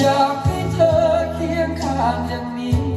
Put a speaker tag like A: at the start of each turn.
A: อยากให้เธอเคียงข้างอย่างนี้